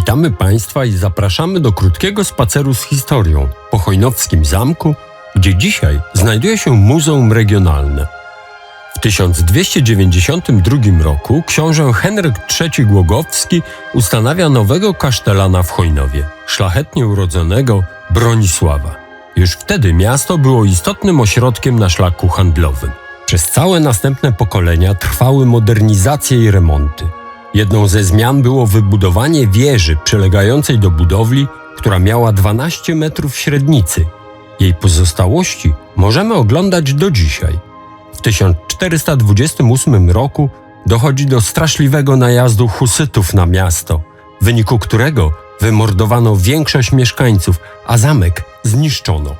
Witamy Państwa i zapraszamy do krótkiego spaceru z historią po Chojnowskim Zamku, gdzie dzisiaj znajduje się Muzeum Regionalne. W 1292 roku książę Henryk III Głogowski ustanawia nowego kasztelana w Chojnowie, szlachetnie urodzonego Bronisława. Już wtedy miasto było istotnym ośrodkiem na szlaku handlowym. Przez całe następne pokolenia trwały modernizacje i remonty. Jedną ze zmian było wybudowanie wieży przylegającej do budowli, która miała 12 metrów średnicy. Jej pozostałości możemy oglądać do dzisiaj. W 1428 roku dochodzi do straszliwego najazdu husytów na miasto, w wyniku którego wymordowano większość mieszkańców, a zamek zniszczono.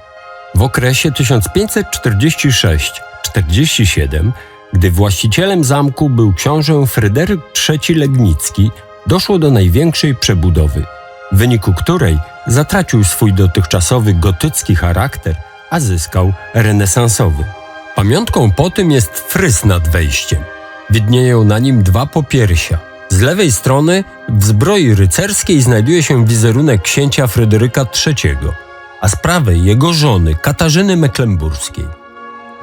W okresie 1546-47, gdy właścicielem zamku był książę Fryderyk III Legnicki, doszło do największej przebudowy, w wyniku której zatracił swój dotychczasowy gotycki charakter, a zyskał renesansowy. Pamiątką po tym jest fryz nad wejściem. Widnieją na nim dwa popiersia. Z lewej strony w zbroi rycerskiej znajduje się wizerunek księcia Fryderyka III, a z prawej jego żony Katarzyny Mecklenburskiej.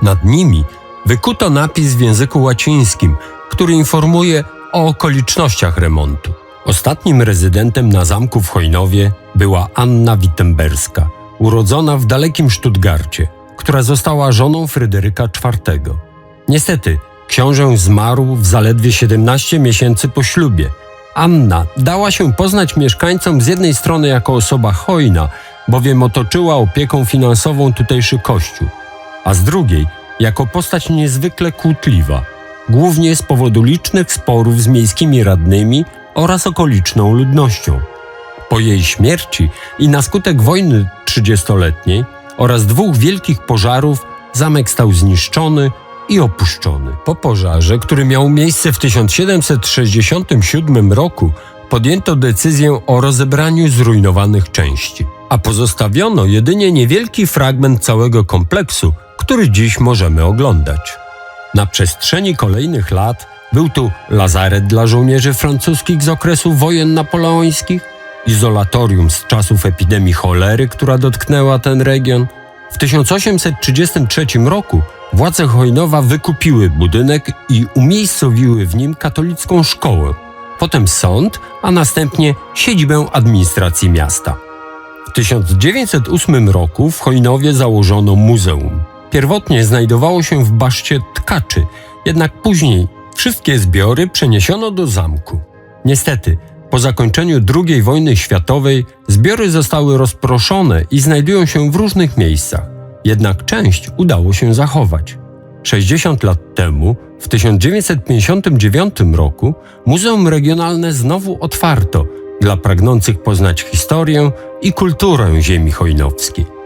Nad nimi wykuto napis w języku łacińskim, który informuje o okolicznościach remontu. Ostatnim rezydentem na zamku w Chojnowie była Anna Wittemberska, urodzona w dalekim Stuttgarcie, która została żoną Fryderyka IV. Niestety, książę zmarł w zaledwie 17 miesięcy po ślubie. Anna dała się poznać mieszkańcom z jednej strony jako osoba hojna, bowiem otoczyła opieką finansową tutejszy kościół, a z drugiej jako postać niezwykle kłótliwa, głównie z powodu licznych sporów z miejskimi radnymi oraz okoliczną ludnością. Po jej śmierci i na skutek wojny trzydziestoletniej oraz dwóch wielkich pożarów zamek stał zniszczony i opuszczony. Po pożarze, który miał miejsce w 1767 roku, podjęto decyzję o rozebraniu zrujnowanych części, a pozostawiono jedynie niewielki fragment całego kompleksu, który dziś możemy oglądać. Na przestrzeni kolejnych lat był tu lazaret dla żołnierzy francuskich z okresu wojen napoleońskich, izolatorium z czasów epidemii cholery, która dotknęła ten region. W 1833 roku władze Chojnowa wykupiły budynek i umiejscowiły w nim katolicką szkołę, potem sąd, a następnie siedzibę administracji miasta. W 1908 roku w Chojnowie założono muzeum. Pierwotnie znajdowało się w baszcie tkaczy, jednak później wszystkie zbiory przeniesiono do zamku. Niestety, po zakończeniu II wojny światowej zbiory zostały rozproszone i znajdują się w różnych miejscach. Jednak część udało się zachować. 60 lat temu, w 1959 roku, Muzeum Regionalne znowu otwarto dla pragnących poznać historię i kulturę ziemi chojnowskiej.